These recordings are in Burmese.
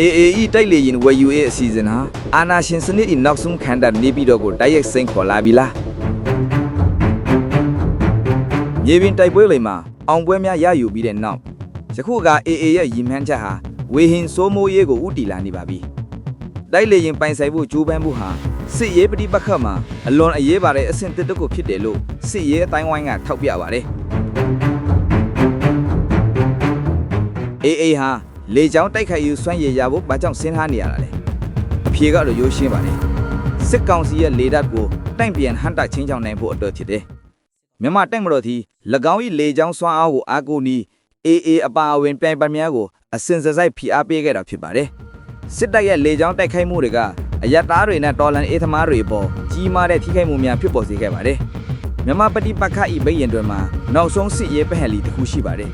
AAE တိုက်လေရင်ဝယ်ယူရေးအစီအစဉ်ဟာအာနာရှင်စနစ်၏နောက်ဆုံးခန္ဓာနေပြီးတော့ကိုတိုက်ရိုက်စိန်ခေါ်လာပြီလားမြေပြင်တိုက်ပွဲတွေမှာအောင်ပွဲများရယူပြီးတဲ့နောက်ယခုက AA ရဲ့ရည်မှန်းချက်ဟာဝေဟင်စိုးမိုးရေးကိုဥတီလာနေပါပြီတိုက်လေရင်ပိုင်ဆိုင်ဖို့ကြိုးပမ်းမှုဟာစစ်ရေးပဋိပက္ခမှာအလွန်အရေးပါတဲ့အဆင့်တစ်တစ်ကိုဖြစ်တယ်လို့စစ်ရေးအတိုင်းဝိုင်းကထောက်ပြပါတယ် AA ဟာ လေကြောင်းတိုက်ခိုက်ယူစွမ်းရည်ရဖို့ဘာကြောင့်စဉ်းစားနေရတာလဲအဖြေကတော့ရိုးရှင်းပါတယ်စစ်ကောင်စီရဲ့လေတပ်ကိုတိုင်ပြန်ဟန်တာချင်းချောင်းနိုင်ဖို့အတွက်ဖြစ်တယ်မြန်မာတိုက်မတော်သည်၎င်း၏လေကြောင်းစွမ်းအားကိုအားကိုးပြီး AA အပါအဝင်ပြိုင်ပတ်များကိုအစင်စစိုက်ဖိအားပေးခဲ့တာဖြစ်ပါတယ်စစ်တပ်ရဲ့လေကြောင်းတိုက်ခိုက်မှုတွေကအယက်သားတွေနဲ့တော်လန်အေးသမားတွေပေါ်ကြီးမားတဲ့ထိခိုက်မှုများဖြစ်ပေါ်စေခဲ့ပါတယ်မြန်မာပฏิပတ်ခဤဘိရင်တွေမှာနောက်ဆုံးစစ်ရေးပဟန်လီတစ်ခုရှိပါတယ်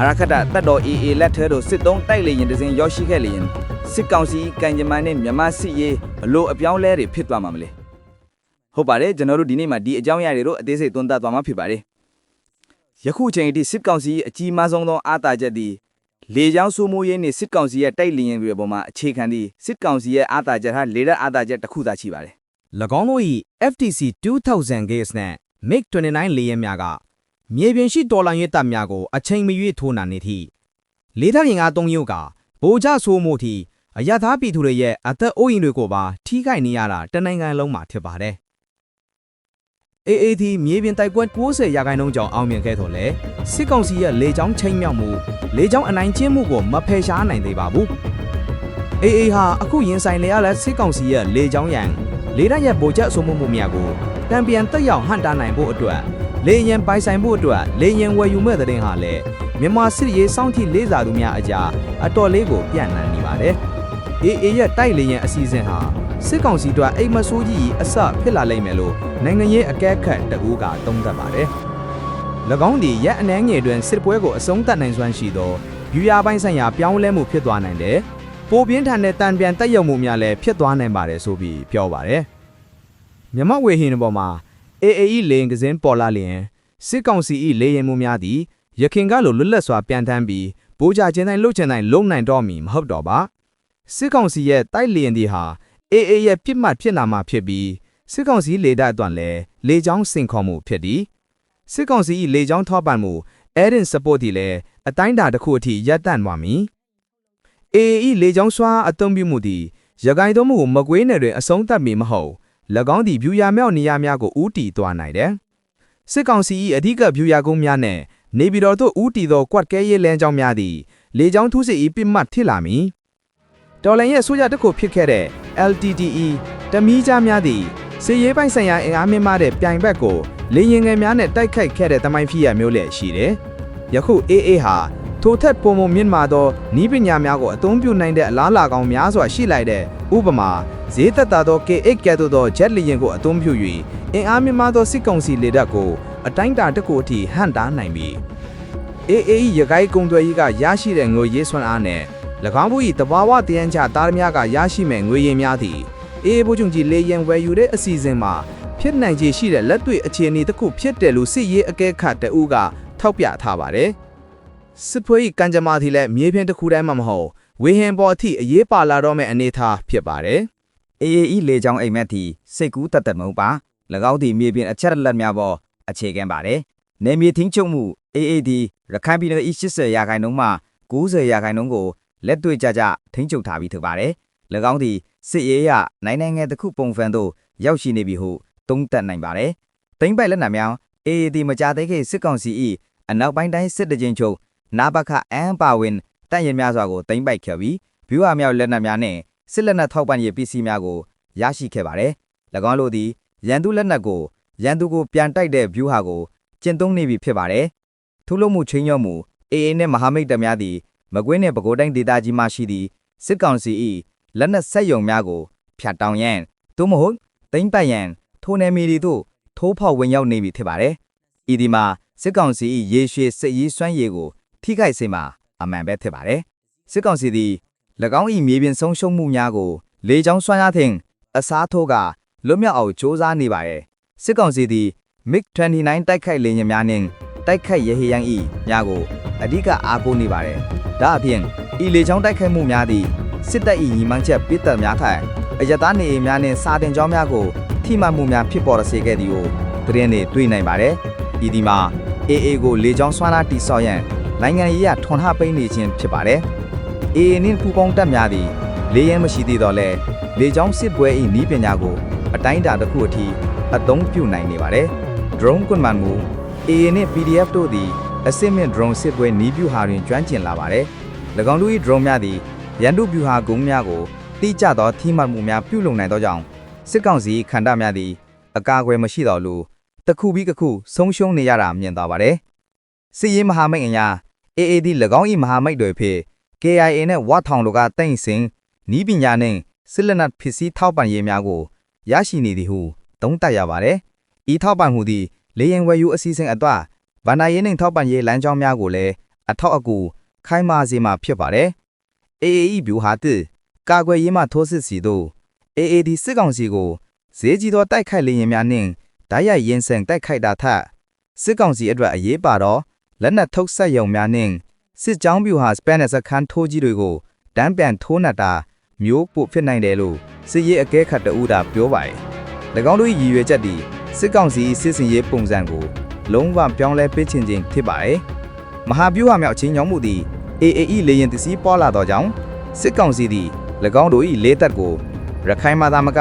အရခတတပ်တော် AA လက်ထဲသို့စစ်သုံးတိုက်လေရင်တစ်စင်ရောက်ရှိခဲ့လျင်စစ်ကောင်စီကံကြမ္မာနဲ့မြန်မာစစ်ရေးဘလို့အပြောင်းလဲတွေဖြစ်သွားမှာမလဲဟုတ်ပါတယ်ကျွန်တော်တို့ဒီနေ့မှာဒီအကြောင်းအရာတွေတို့အသေးစိတ်သွန်သတ်သွားမှာဖြစ်ပါတယ်ယခုချိန်အထိစစ်ကောင်စီအကြီးမားဆုံးသောအာသာချက်သည်လေကြောင်းစိုးမိုးရေးနှင့်စစ်ကောင်စီရဲ့တိုက်လေရင်တွေပေါ်မှာအခြေခံသည့်စစ်ကောင်စီရဲ့အာသာချက်ဟာလေတပ်အာသာချက်တစ်ခုသာရှိပါတယ်၎င်းတို့၏ FTC 2000 gauge နဲ့ MiG-29 လေယာဉ်များက မြေပြင်ရှိတော်လှန်ရေးတပ်များကိုအချိန်မရွေးထိုးနှံနေသည့်လေးထပ်ရင်ကား၃ရုပ်ကဗိုလ်ချဆိုးမှုထိအယထာပြည်သူတွေရဲ့အသက်အိုးအိမ်တွေကိုပါထိခိုက်နေရတာတနိုင်ငံလုံးမှာဖြစ်ပါတယ်။ AAT မြေပြင်တိုက်ပွဲ90ရာခိုင်နှုန်းကျော်အောင်မြင်ခဲ့တော့လေစစ်ကောင်စီရဲ့လေကြောင်းချိန်မြောက်မှုလေကြောင်းအနိုင်ကျင့်မှုကိုမဖယ်ရှားနိုင်သေးပါဘူး။ AA ဟာအခုရင်ဆိုင်လေရတဲ့စစ်ကောင်စီရဲ့လေကြောင်းရန်လေတပ်ရဲ့ဗိုလ်ချက်အဆိုးမှုမှုများကိုတံပြန်တက်ရောက်ဟန်တာနိုင်ဖို့အတွက် လေရင်ပိုင်ဆိုင်ဖို့အတွက်လေရင်ဝယ်ယူမဲ့တဲ့တင်ဟာလည်းမြန်မာစစ်ရေးစောင့်ထိလေးစားသူများအကြားအတော်လေးကိုပြန့်နှံ့နေပါတယ်။ AA ရဲ့တိုက်လေရင်အစီအစဉ်ဟာစစ်ကောင်စီတို့အိမ်မဆိုးကြီးအစဖြစ်လာလိမ့်မယ်လို့နိုင်ငံရေးအကဲခတ်တအူးကသုံးသပ်ပါတယ်။၎င်းဒီရက်အနှဲငယ်တွင်စစ်ပွဲကိုအဆုံးသတ်နိုင်စွမ်းရှိသောယူရပိုင်းဆိုင်ရာပြောင်းလဲမှုဖြစ်သွားနိုင်တယ်။ပိုပြင်းထန်တဲ့တန်ပြန်တက်ရောက်မှုများလည်းဖြစ်သွားနိုင်ပါတယ်ဆိုပြီးပြောပါတယ်။မြမဝေဟင်ပေါ်မှာ AAE လေရင်ကစင်းပေါ်လာလျင်စစ်ကောင်စီ၏လေရင်မှုများသည်ရခင်ကလိုလွတ်လပ်စွာပြန်ထမ်းပြီးဗိုးကြခြင်းတိုင်းလှုပ်ချင်တိုင်းလုံနိုင်တော့မီမဟုတ်တော့ပါစစ်ကောင်စီရဲ့တိုက်လေရင်ဒီဟာ AA ရဲ့ပြစ်မှတ်ဖြစ်လာမှဖြစ်ပြီးစစ်ကောင်စီလေတပ်အတွက်လည်းလေကြောင်းစင်ခေါ်မှုဖြစ်သည်စစ်ကောင်စီ၏လေကြောင်းထောက်ပံ့မှု Air Support ဒီလည်းအတိုင်းအတာတစ်ခုအထိရပ်တန့်သွားမည် AAE လေကြောင်းစွာအသုံးပြုမှုသည်ရခိုင်သုံးမှုကိုမကွေးနယ်တွင်အဆုံးသတ်မည်မဟုတ်၎ င်းသည်ဖြူရမြောက်နေရာများကိုဥတီသွားနိုင်တယ်စစ်ကောင်စီ၏အဓိကဖြူရကုန်းများနှင့်နေပြည်တော်သို့ဥတီသောကွက်ကဲရေးလမ်းကြောင်းများသည်လေကြောင်းထုစစ်၏ပြစ်မှတ်ဖြစ်လာမည်တော်လန်ရဲ့ဆိုရတစ်ခုဖြစ်ခဲ့တဲ့ LTTE တမီးကြားများသည်စစ်ရေးပိုင်းဆိုင်ရာအင်အားမြင့်မားတဲ့ပြိုင်ဘက်ကိုလေရင်ငယ်များနဲ့တိုက်ခိုက်ခဲ့တဲ့တမိုင်းဖြစ်ရမျိုးလည်းရှိတယ်ယခု AA ဟာထိုထက်ပုံမမြင့်မာသောဤပညာများကိုအသုံးပြုနိုင်တဲ့အလားအလာကောင်းများစွာရှိလိုက်တဲ့ဥပမာ ဈေးသက်သာသော K8 ကဲ့သို့သော jet လေယာဉ်ကိုအသုံးပြု၍အင်အားမြင့်မားသောစစ်ကောင်စီလေတပ်ကိုအတိုင်းအတာတစ်ခုအထိဟန့်တားနိုင်ပြီ AA ရခိုင်ကုံသွဲကြီးကရရှိတဲ့ငွေရေးစွမ်းအားနဲ့၎င်းဘူး၏တဘာဝတယန်းချသားများကရရှိမဲ့ငွေရင်များသည် AA ဘုံချုပ်ကြီးလေရင်ဝယ်ယူတဲ့အစီအစဉ်မှာဖြစ်နိုင်ခြေရှိတဲ့လက်တွေ့အခြေအနေတစ်ခုဖြစ်တယ်လို့စစ်ရေးအကဲခတ်တအူးကထောက်ပြထားပါတယ်စစ်ဖွေးကံကြမ္မာသည်လည်းမြေပြင်တစ်ခုတိုင်းမှမဟုတ်ဝေဟင်ပေါ်အထိအရေးပါလာတော့မဲ့အနေအထားဖြစ်ပါတယ် AAE လေကြောင်းအိမ်မက်သည်စိတ်ကူးတတ်တတ်မဟုတ်ပါ၎င်းသည်မြေပြင်အချက်အလက်များပေါ်အခြေခံပါတယ်နေမြေထင်းချုပ်မှု AAD ရခိုင်ပြည်နယ်၏80ရာခိုင်နှုန်းမှ90ရာခိုင်နှုန်းကိုလက်တွေ့ကြကြထိန်းချုပ်ထားပြီးဖြစ်ပါတယ်၎င်းသည်စစ်ရေးအရနိုင်နိုင်ငံတစ်ခုပုံဖန်သို့ရောက်ရှိနေပြီဟုသုံးသပ်နိုင်ပါတယ်တိမ့်ပိုက်လက်နက်များ AAD မကြသေးခင်စစ်ကောင်စီ၏အနောက်ပိုင်းတိုင်းစစ်တကြင်ချုပ်နာဘခအန်ပါဝင်တပ်ရင်များစွာကိုတိမ့်ပိုက်ခဲ့ပြီးဘီဝါမြောက်လက်နက်များနှင့် စစ်လက်နက်ထောက်ပံ့ရေးပစ္စည်းများကိုရရှိခဲ့ပါတယ်၎င်းတို့သည်ရန်သူလက်နက်ကိုရန်သူကိုပြန်တိုက်တဲ့ view ဟာကိုကျင့်သုံးနေပြီဖြစ်ပါတယ်။ထုလို့မှုချင်းညော့မှု AA နဲ့မဟာမိတ်တပ်များသည်မကွေးနဲ့ပဲခူးတိုင်းဒေသကြီးမှရှိသည့်စစ်ကောင်စီ၏လက်နက်ဆက်ယုံများကိုဖြတ်တောင်းရန်သို့မဟုတ်တိမ့်ပတ်ရန်ထိုနယ်မြေတွေသို့ထိုးဖောက်ဝင်ရောက်နေပြီဖြစ်ပါတယ်။ဤဒီမှာစစ်ကောင်စီ၏ရေရှည်စစ်ရေးစွမ်းရည်ကိုထိခိုက်စေမှာအမှန်ပဲဖြစ်ပါတယ်။စစ်ကောင်စီသည်၎ င်း၏မြေပြင်ဆုံးရှုံးမှုများကို လေကြောင်းစွမ်းအားဖြင့်အစားထိုးကလွတ်မြောက်အောင်စ조사နေပါရဲ့စစ်ကောင်စီသည် MiG-29 တိုက်ခိုက်လေယာဉ်များနှင့်တိုက်ခိုက်ရဟယံ၏များကိုအဓိကအားကိုးနေပါတယ်။ဒါအပြင်ဤလေချောင်းတိုက်ခိုက်မှုများသည်စစ်တပ်၏ညီမှန်းချက်ပိသက်များထိုင်အယက်သားနေအိမ်များနှင့်စာတင်ကျောင်းများကိုထိမှန်မှုများဖြစ်ပေါ်စေခဲ့သည်ကိုသတင်းတွေတွေ့နိုင်ပါတယ်။ဤဒီမှာ AA ကိုလေကြောင်းဆွမ်းနာတိဆောက်ရန်နိုင်ငံရေးအထွန်ဟပိန်းနေခြင်းဖြစ်ပါတယ်။ AA နှင့်ပူးပေါင်းတပ်များသည်လေရင်မရှိသေးတော့လဲလေကြောင်းစစ်ပွဲ၏နီးပညာကို အတိုင်းအတာတစ်ခုအထိအသုံးပြုနိုင်နေပါတယ်။ drone ကွန်မန်မူ AA နှင့် PDF တို့သည်အစစ်မြင့် drone စစ်ပွဲနီးဗျူဟာတွင်ကျွမ်းကျင်လာပါတယ်။၎င်းတို့၏ဒရုန်းများသည်ရန်သူဗျူဟာကုန်းများကိုတိကျသောထိမှတ်မှုများပြုလုပ်နိုင်သောကြောင့်စစ်ကောင်စီခန္ဓာများသည်အကာအကွယ်မရှိတော့လို့တစ်ခုပြီးတစ်ခုဆုံးရှုံးနေရတာမြင်သွားပါတယ်။စစ်ရေးမဟာမိတ်အညာ AAD ၎င်း၏မဟာမိတ်တွေဖြစ် KIA နဲ့ဝါထောင်တို့ကတိန့်စင်နီးပညာနှင့်စစ်လက်နက်ဖြစ်စည်းထောက်ပံ့ရေးများကိုရရှိနေသည်ဟုသုံးသပ်ရပါတယ်။ဤထောက်ပံ့မှုသည်လေရင်ဝယ်ယူအစီအစဉ်အတော့ဗန္ဒာရေးနှင့်ထောက်ပံ့ရေးလမ်းကြောင်းများကိုလည်းအထောက်အကူခိုင်းမာစေမှာဖြစ်ပါတယ်။ AAE ဗျူဟာတစ်ကာကွယ်ရေးမှထိုးစစ်စီတို့ AAD စစ်ကောင်စီကိုဈေးကြီးသောတိုက်ခိုက်လေရင်များနှင့်ဓာတ်ရိုက်ရင်ဆန်တိုက်ခိုက်တာထက်စစ်ကောင်စီအတွက်အရေးပါတော့လက်နက်ထုတ်ဆက်ရုံများနှင့် စစ်ကြောင်းဗျူဟာစပန်နယ်စခန်းထိုးကြီးတွေကိုတန်းပြန်ထိုးနှက်တာမျိုးပိုဖြစ်နိုင်တယ်လို့စစ်ရေးအကဲခတ်တအူးတာပြောပါတယ်။၎င်းတို့၏ရည်ရွယ်ချက်သည်စစ်ကောင်စီစစ်စင်ရေးပုံစံကိုလုံးဝပြောင်းလဲပေးခြင်းချင်းဖြစ်ပါတယ်။မဟာဗျူဟာမြောက်ချင်းညောင်းမှုသည် AAE လေရင်တစည်းပေါ်လာသောကြောင့်စစ်ကောင်စီသည်၎င်းတို့၏လေးသက်ကိုရခိုင်မှာသာမက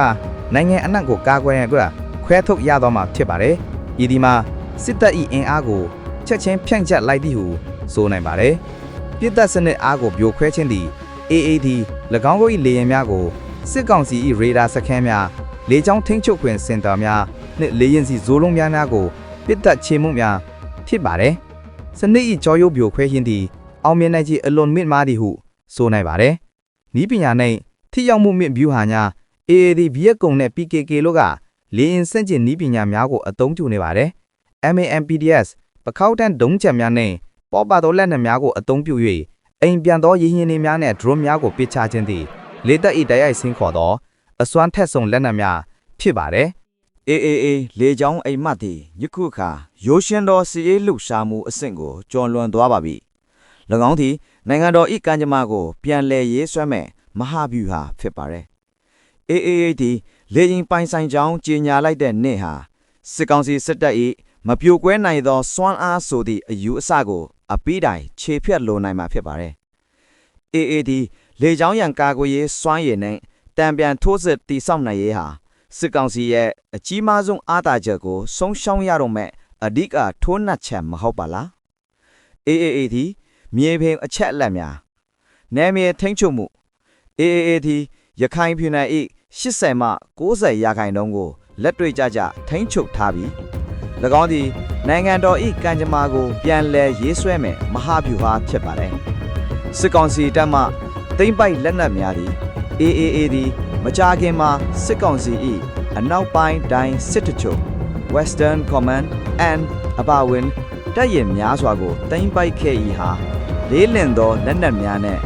နိုင်ငံအနှံ့ကိုကာကွယ်ရန်အတွက်ခွဲထုတ်ရတော့မှာဖြစ်ပါတယ်။ဤဒီမှာစစ်တပ်၏အင်အားကိုချက်ချင်းဖြန့်ကျက်လိုက်သည်ဟု ဆိုနိုင်ပါတယ်။ပြည်သက်စနစ်အားကိုပြိုခွဲခြင်းသည် AAD ၎င်းတို့၏လေယာဉ်များကိုစစ်ကောင်စီ၏ရေဒါစခန်းများလေကြောင်းထိန်းချုပ်ခွင့်စင်တာများနှင့်လေယာဉ်စီဇိုးလုံးများများကိုပစ်တက်ချေမှုများဖြစ်ပါတယ်။စနစ်၏ကြောရုပ်ပြိုခွဲခြင်းသည်အောင်မြင်နိုင်ခြင်းအလွန်မြင့်မားသည်ဟုဆိုနိုင်ပါတယ်။ဤပညာနှင့်ထိရောက်မှုမြင့်ဗျူဟာများ AAD ဘီယက်ကုံနဲ့ PKK တို့ကလေရင်စန့်ကျင်ဤပညာများကိုအသုံးပြုနေပါတယ်။ MAMPDS ပခောက်တန်းဒုံးချက်များနှင့် ပေါ်ပါသောလက်နက်များကိုအသုံးပြု၍အိမ်ပြန်သောရင်းရင်းတွေများနှင့် drone များကိုပစ်ချခြင်းသည်လေတပ်၏တိုက်ရိုက်ဆင်းခေါ်သောအစွမ်းထက်ဆုံးလက်နက်များဖြစ်ပါတယ်။ AAA လေကြောင်းအိမ်မက်သည်ယခုအခါရိုးရှင်းသောစီရေးလှုပ်ရှားမှုအဆင့်ကိုကျော်လွန်သွားပါပြီ။၎င်းသည်နိုင်ငံတော်၏ကံကြမ္မာကို ပြန်လည်ရေးဆွဲမဲ့မဟာဗျူဟာဖြစ်ပါတယ်။ AAA သည်လေရင်ပိုင်ဆိုင်ကြောင်းကြေညာလိုက်တဲ့နေ့ဟာစစ်ကောင်စီစစ်တပ်၏မပြိုကွဲနိုင်သောစွမ်းအားဆိုသည့်အယူအဆကို အပိတိုင်ခြေဖြတ်လိုနိုင်မှာဖြစ်ပါတယ်။ AAD လေကြောင်းရန်ကာကွယ်ရေးစွမ်းရည်နဲ့တံပြန်ထိုးစစ်တိစောက်နိုင်ရေးဟာစစ်ကောင်စီရဲ့အကြီးမားဆုံးအားသာချက်ကိုဆုံးရှုံးရတော့မဲ့အဓိကထိုးနှက်ချက်မဟုတ်ပါလား AAA သည်မြေပြင်အချက်အလက်များနယ်မြေထိန်းချုပ်မှု AAA သည်ရခိုင်ပြည်နယ်၏80မှ90ရာခိုင်နှုန်းကိုလက်တွေ့ကြကြထိန်းချုပ်ထားပြီး၎င်းသည် နိုင်ငံတော်၏ကံကြမ္မာကိုပြန်လည်ရေးဆွဲမယ်မဟာဗျူဟာဖြစ်ပါတယ်စစ်ကောင်စီတပ်မှသိမ့်ပိုက်လက်နက်များသည် AAA သည်မကြာခင်မှာစစ်ကောင်စီ၏အနောက်ပိုင်းတိုင်းစစ်တချို့ Western Command and အပါဝင်တပ်ရင်များစွာကိုတင်ပိုက်ခဲ့၏ဟာလေးလင်သောလက်နက်များနဲ့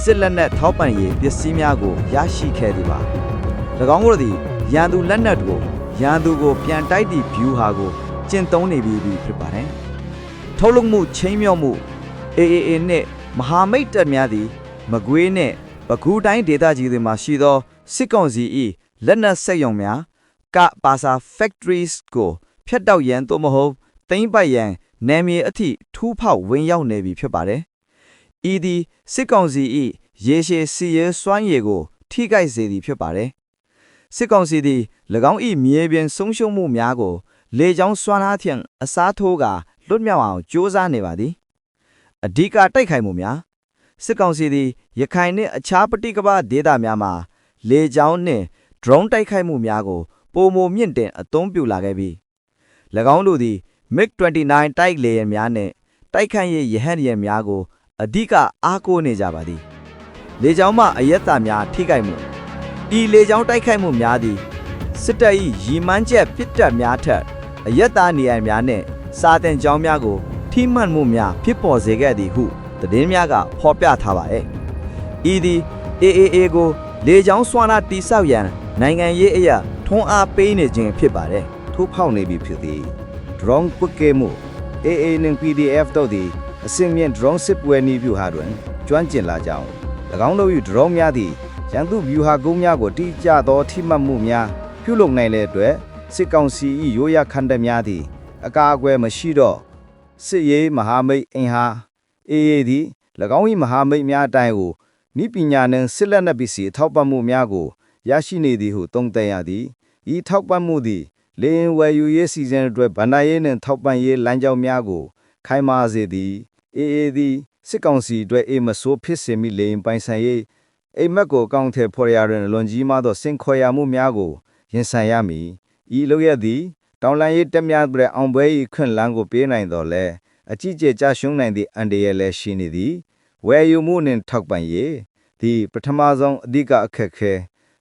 စစ်လက်နက်ထောက်ပံ့ရေးပစ္စည်းများကိုရရှိခဲ့သည်ပါ၎င်းတို့သည်ရန်သူလက်နက်တို့ရန်သူကိုပြန်တိုက်သည့် view ဟာကို ကျင့်သုံးနေပြီဖြစ်ပါတယ်ထုတ်လုပ်မှုချင်းမြော့မှု AAA နှင့်မဟာမိတ်တပ်များသည်မကွေးနှင့်ပကူးတိုင်းဒေသကြီးတွေမှာရှိသောစစ်ကောင်စီ၏လက်နက်စက်ရုံများကပါစာ factories ကိုဖျက်တောက်ရန်သို့မဟုတ်သိမ်းပိုက်ရန်နယ်မြေအထိထူးဖောက်ဝင်ရောက်နေပြီဖြစ်ပါတယ်။ဤသည်စစ်ကောင်စီ၏ရေရှည်စီရဲစွမ်းရည်ကို ထိခိုက်စေသည်ဖြစ်ပါတယ်။စစ်ကောင်စီသည်၎င်း၏မြေပြင်ဆုံးရှုံးမှုများကို လေကြောင်းစွမ်းအားဖြင့်အစားထိုးကာလွတ်မြောက်အောင်ကြိုးစားနေပါသည်။အဓိကတိုက်ခိုက်မှုများစစ်ကောင်စီသည်ရခိုင်နှင့်အခြားပဋိကပ္ပဒေသများမှာလေကြောင်းနှင့် drone တိုက်ခိုက်မှုများကိုပုံမမြင့်တင်အသုံးပြုလာခဲ့ပြီး၎င်းတို့သည် MiG-29 တိုက်လေယာဉ်များနှင့်တိုက်ခန့်ရေးရဟတ်ယာဉ်များကိုအဓိကအားကိုးနေကြပါသည်လေကြောင်းမှအရက်သားများထိခိုက်မှုဤလေကြောင်းတိုက်ခိုက်မှုများသည်စစ်တပ်၏ရီမန်းချက်ပစ်တက်များထက် အရက်သားနေရာများနှင့်စာတင်ကြောင်းများကိုထိမှန်မှုများဖြစ်ပေါ်စေခဲ့သည်ဟုသတင်းများကဖော်ပြထားပါရဲ့ဤသည် AAA ကိုလေကြောင်းစွမ်းအားတိဆောက်ရန်နိုင်ငံရေးအရာထွန်းအားပေးနေခြင်းဖြစ်ပါတယ်ထိုးဖောက်နေပြီဖြစ်သည် drone ပုတ်ကဲမှု AA နှင့် PDF တို့သည်အစင်မြင့် drone စစ်ပွဲနည်းဗျူဟာတွင်ကျွမ်းကျင်လာကြောင်း၎င်းတို့၏ဒရုန်းများသည်ရန်သူဗျူဟာကုန်းများကိုတိကျသောထိမှတ်မှုများပြုလုပ်နိုင်တဲ့အတွက် စစ်ကောင်စီ၏ရိုးရခန္ဓာများသည်အကာအကွယ်မရှိတော့စစ်ရေးမဟာမိတ်အင်ဟာအေအေသည်၎င်း၏မဟာမိတ်များအတိုင်းကိုဤပညာနှင့်စစ်လက်နက်ပစ္စည်းထောက်ပံ့မှုများကိုရရှိနေသည်ဟုသုံးသပ်ရသည်ဤထောက်ပံ့မှုသည်လေရင်ဝယ်ယူရေးစီစဉ်အတွက်ဗန္ဒာရေးနှင့်ထောက်ပံ့ရေးလမ်းကြောင်းများကို ခိုင်မာစေသည်အေအေသည်စစ်ကောင်စီအတွက်အေမဆိုးဖြစ်စေမိလေရင်ပိုင်ဆိုင်ရေးအိမ်မက်ကိုအကောင့်ထဲဖော်ရရန်လွန်ကြီးမားသောစင်ခေါ်ရမှုများကိုရင်ဆိုင်ရမည် ဤလိုရသည်တောင်လန်ရေးတက်များတဲ့အောင်ပွဲ၏ခွင့်လန်းကိုပေးနိုင်တော်လဲအကြီးကျယ်ကြရှုံးနိုင်သည့်အန်ဒီရလည်းရှိနေသည်ဝယ်ယူမှုနှင့်ထောက်ပံ့ရေးဒီပထမဆုံးအဓိကအခက်ခဲ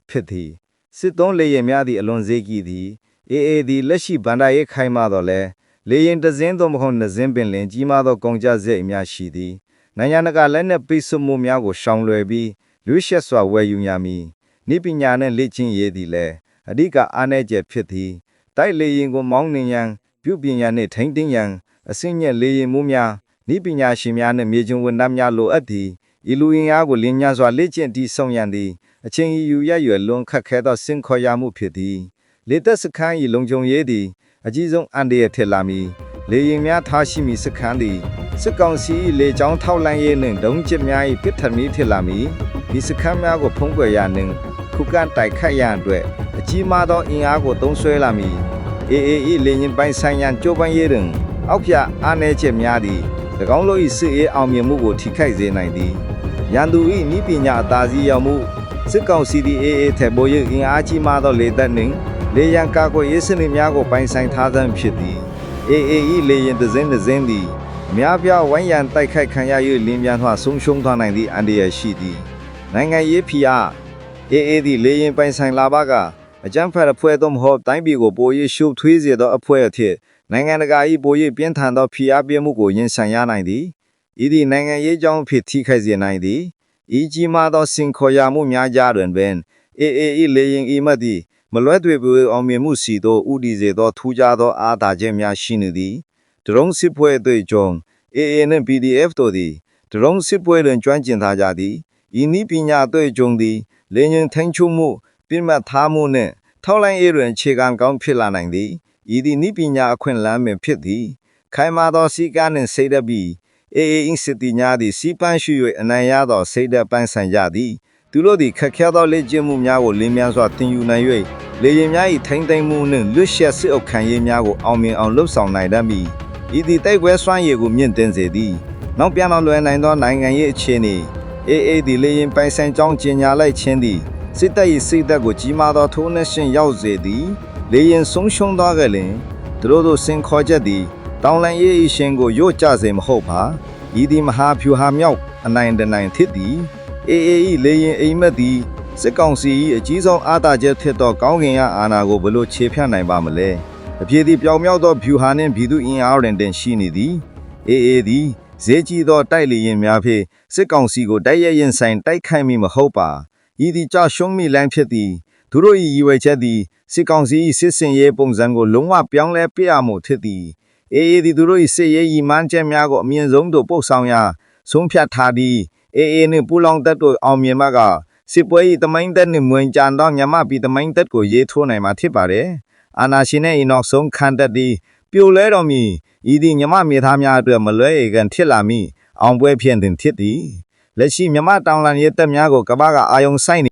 ဖြစ်သည်စစ်သုံးလေရင်များသည့်အလွန်ဈေးကြီးသည်အေအေသည်လက်ရှိဗန္ဒာရေးခိုင်မာတော်လဲလေရင်တစ်စင်းသို့မဟုတ်နှစ်စင်းပင်လင်ကြီးမားသောကုန်ကြစက်အများရှိသည်နိုင်ငံတကာလက်နက်ပိတ်ဆို့မှုများကိုရှောင်လွယ်ပြီးလူရှက်စွာဝယ်ယူရမည်နိပညာနှင့်လေ့ကျင့်ရေးသည်လည်း အဓိကအားနည်းချက်ဖြစ်သည်တိုက်လေရင်ကိုမောင်းနှင်ရန်ပြုပညာနှင့်ထိမ့်သိမ်းရန်အစင်းညက်လေရင်မှုများနိပညာရှင်များနှင့်မြေကျုံဝန်ထမ်းများလိုအပ်သည်ဤလူရင်အားကိုလင်းညာစွာလေ့ကျင့်တည်ဆုံရန်သည်အချင်းဤယူရရွယ်လွန်ခတ်ခဲသောစင်ခေါ်ရမှုဖြစ်သည်လေသက်စခန်း၏လုံခြုံရေးသည်အကြီးဆုံးအန်ဒီရထက်လာမည်လေရင်များထားရှိမည်စခန်းသည်စစ်ကောင်စီ၏လေကြောင်းထောက်လန့်ရေးနှင့်ဒုံးကျစ်များ၏ပစ်ထမီထက်လာမည်ဒီစခန်းများကိုဖုံးကွယ်ရနှင့်ခုခံတိုက်ခတ်ရန်အတွက်အ ကြီးမားသောအင်အားကိုသုံးစွဲလာမည်အေအေ၏လေရင်ပိုင်းဆိုင်ရန်ကြိုးပမ်းရေးတွင်အောက်ပြအားနည်းချက်များသည်၎င်းတို့၏စစ်ရေးအောင်မြင်မှုကိုထိခိုက်စေနိုင်သည်ရန်သူ၏ဤပညာအသာစီးရောက်မှုစစ်ကောင်စီသည်အေအေထက်ပေါ်၍အင်အားကြီးမားသောလေတပ်နှင့်လေရန်ကာကွယ်ရေးစနစ်များကိုပိုင်ဆိုင်ထားသည့်ဖြစ်သည်အေအေ၏လေရင်တစ်စင်းတစ်စင်းသည်အများပြားဝိုင်းရန်တိုက်ခိုက်ခံရ၍လင်းပြန်စွာဆုံးရှုံးသွားနိုင်သည့်အန္တရာယ်ရှိသည်နိုင်ငံရေးဖိအားအေအေသည်လေရင်ပိုင်ဆိုင်လာပါက အကြမ်းဖက်အဖွဲ့သို့မဟုတ်တိုင်းပြည်ကိုပို၍ရှုပ်ထွေးစေသောအဖွဲ့အဖြစ်နိုင်ငံတကာ၏ပို၍ပြင်းထန်သောဖိအားပေးမှုကိုရင်ဆိုင်ရနိုင်သည်ဤသည့်နိုင်ငံရေးကြောင်းဖြစ်ထိခိုက်စေနိုင်သည်ဤကြီးမားသောစင်ခေါ်ရမှုများကြားတွင်ပင်အေအေ၏လေရင်ဤမတ်သည်မလွဲသွေပွေအောင်မြင်မှုစီသောဥတီစေသောထူးခြားသောအားသာချက်များရှိနေသည်ဒရုန်းစစ်ပွဲတွေကြောင့် AA နှင့် PDF တို့သည်ဒရုန်းစစ်ပွဲတွင်ကျွမ်းကျင်ထားကြသည်ဤနည်းပညာအတွေ့အကြုံသည်လေရင်ထိန်ချုံမှု ပြစ်မှတ်ထားမှုနှင့်ထောက်လိုင်းအေးတွင်ခြေခံကောင်းဖြစ်လာနိုင်သည်ဤသည်နည်းပညာအခွင့်အလမ်းပင်ဖြစ်သည်ခိုင်မာသောစီကားနှင့်စိတ်ဓာတ်ပြီး AA အင်းစစ်တီများသည်စီပန်းရှိ၍အနိုင်ရသောစိတ်ဓာတ်ပန်းဆိုင်ကြသည်သူတို့သည်ခက်ခဲသောလေ့ကျင့်မှုများကိုလင်းမြန်စွာသင်ယူနိုင်၍လေရင်များ၏ထိမ့်သိမ်းမှုနှင့်လွတ်ရှက်စစ်အုပ်ခံရေးများကိုအောင်မြင်အောင်လှုပ်ဆောင်နိုင်တတ်မည်ဤသည်တိုက်ပွဲစွမ်းရည်ကိုမြင့်တင်စေသည်နောက်ပြန်တော်လွယ်နိုင်သောနိုင်ငံရေးအခြေအနေအေးအေးဒီလေရင်ပိုင်ဆိုင်ကြောင်းကျင်ညာလိုက်ခြင်းသည် စစ်တပ်၏စိတ်သက်ကိုကြီးမားသောထိုးနှက်ရှင်ရောက်စေသည်လေရင်ဆုံးရှုံးသွားကြလင်သူတို့တို့စင်ခေါ်ချက်သည်တောင်လန်ရေးအရှင်ကိုရို့ကြစေမဟုတ်ပါဤသည်မဟာဖြူဟာမြောက်အနိုင်တနိုင်ဖြစ်သည်အေးအေးဤလေရင်အိမ်မက်သည်စစ်ကောင်စီ၏အကြီးဆုံးအားသာချက်ဖြစ်သောကောင်းကင်ရအာဏာကိုဘလို့ခြေဖြတ်နိုင်ပါမလဲအပြေသည်ပြောင်မြောက်သောဖြူဟာနှင့်ပြည်သူအင်အားရင်တင်ရှိနေသည်အေးအေးသည်ဈေးကြီးသောတိုက်လေရင်များဖြင့်စစ်ကောင်စီကိုတိုက်ရရင်ဆိုင်တိုက်ခိုက်မိမဟုတ်ပါ ဤသည်ကြရှုံးမိလမ်းဖြစ်သည်သူတို့၏ရည်ရွယ်ချက်သည်စစ်ကောင်စီ၏စစ်စင်ရေးပုံစံကိုလုံးဝပြောင်းလဲပြရမှုဖြစ်သည်အေးအေးသည်သူတို့၏စစ်ရေးရည်မှန်းချက်များကိုအမြင့်ဆုံးသို့ပို့ဆောင်ရာဆုံးဖြတ်ထားသည်အေးအေးနှင့်ပူလောင်တပ်တို့အောင်မြင်မှကစစ်ပွဲ၏တမိုင်းတပ်နှင့်မွင်ကြံသောညမပြည်တမိုင်းတပ်ကိုရေးထိုးနိုင်မှာဖြစ်ပါတယ်အာနာရှင်ရဲ့ဤနောက်ဆုံးခံတပ်သည်ပြိုလဲတော်မူဤသည်ညမမြေသားများအတွက်မလွဲဧကန်ဖြစ်လာမည်အောင်ပွဲဖြင့်တင်ဖြစ်သည် လက်ရှိမြမတောင်လန်ရဲတပ်များကိုကမ္ဘာကအာယုံဆိုင်